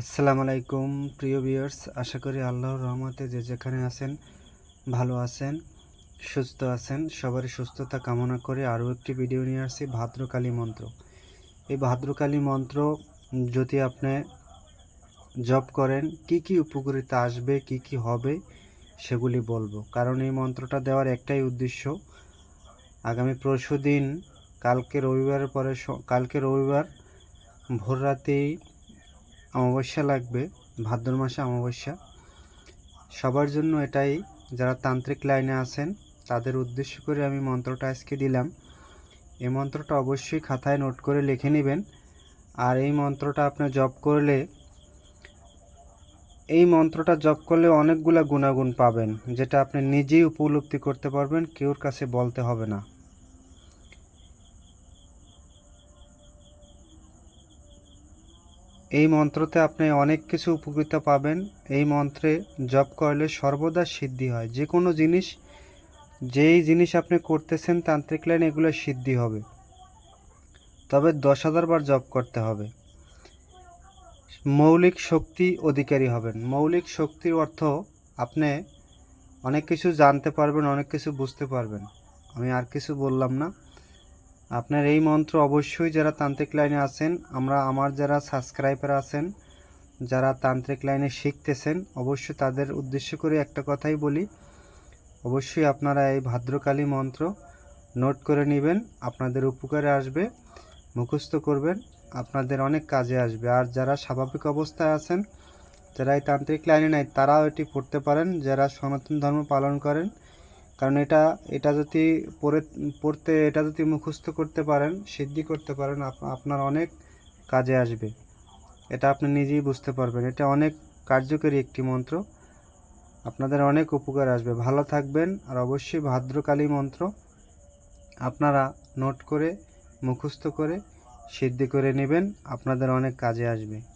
আসসালামু আলাইকুম, প্রিয় ভিউয়ার্স আশা করি আল্লাহর রহমতে যে যেখানে আছেন ভালো আছেন, সুস্থ আছেন, সবারই সুস্থতা কামনা করে আরও একটি ভিডিও নিয়ে আসছি ভাদ্রকালী মন্ত্র। এই ভাদ্রকালী মন্ত্র যদি আপনি জপ করেন, কি কি উপকারিতা আসবে, কি কি হবে, সেগুলি বলব। কারণ এই মন্ত্রটা দেওয়ার একটাই উদ্দেশ্য, আগামী পরশু দিন কালকে রবিবারের পরে কালকে রবিবার ভোর রাতেই অমাবস্যা লাগবে, ভাদ্র মাসে অমাবস্যা। সবার জন্য এটাই, যারা তান্ত্রিক লাইনে আছেন, তাদের উদ্দেশ্য করে আমি মন্ত্রটা আজকে দিলাম। এই মন্ত্রটা অবশ্যই খাতায় নোট করে লিখে নেবেন। আর এই মন্ত্রটা আপনি জপ করলে, এই মন্ত্রটা জপ করলে অনেকগুলা গুণাগুণ পাবেন, যেটা আপনি নিজেই উপলব্ধি করতে পারবেন, কেউর কাছে বলতে হবে না। এই মন্ত্রতে আপনি অনেক কিছু উপকৃত পাবেন। এই মন্ত্রে জপ করলে সর্বদা সিদ্ধি হয়। যে কোনো জিনিস, যেই জিনিস আপনি করতেছেন তান্ত্রিক লাইন, এগুলো সিদ্ধি হবে। তবে দশ হাজার বার জপ করতে হবে। মৌলিক শক্তি অধিকারী হবেন। মৌলিক শক্তির অর্থ আপনি অনেক কিছু জানতে পারবেন, অনেক কিছু বুঝতে পারবেন। আমি আর কিছু বললাম না। আপনার এই মন্ত্র অবশ্যই যারা তান্ত্রিক লাইনে আছেন, আমরা আমার যারা সাবস্ক্রাইবার আছেন, যারা তান্ত্রিক লাইনে শিখতেছেন, অবশ্যই তাদের উদ্দেশ্য করে একটা কথাই বলি। অবশ্যই আপনারা এই ভাদ্রকালী মন্ত্র নোট করে নেবেন, আপনাদের উপকারে আসবে, মুখস্থ করবেন, আপনাদের অনেক কাজে আসবে। আর যারা স্বাভাবিক অবস্থায় আছেন, যারা এই তান্ত্রিক লাইনে নাই, তারাও এটি পড়তে পারেন। যারা সনাতন ধর্ম পালন করেন কারণ এটা এটা যদি পড়ে পড়তে, এটা যদি মুখস্থ করতে পারেন, সিদ্ধি করতে পারেন আপনার অনেক কাজে আসবে। এটা আপনি নিজেই বুঝতে পারবেন। এটা অনেক কার্যকরী একটি মন্ত্র। আপনাদের অনেক উপকার আসবে। ভালো থাকবেন আর অবশ্যই ভাদ্রকালী মন্ত্র আপনারা নোট করে, মুখস্থ করে, সিদ্ধি করে নেবেন। আপনাদের অনেক কাজে আসবে।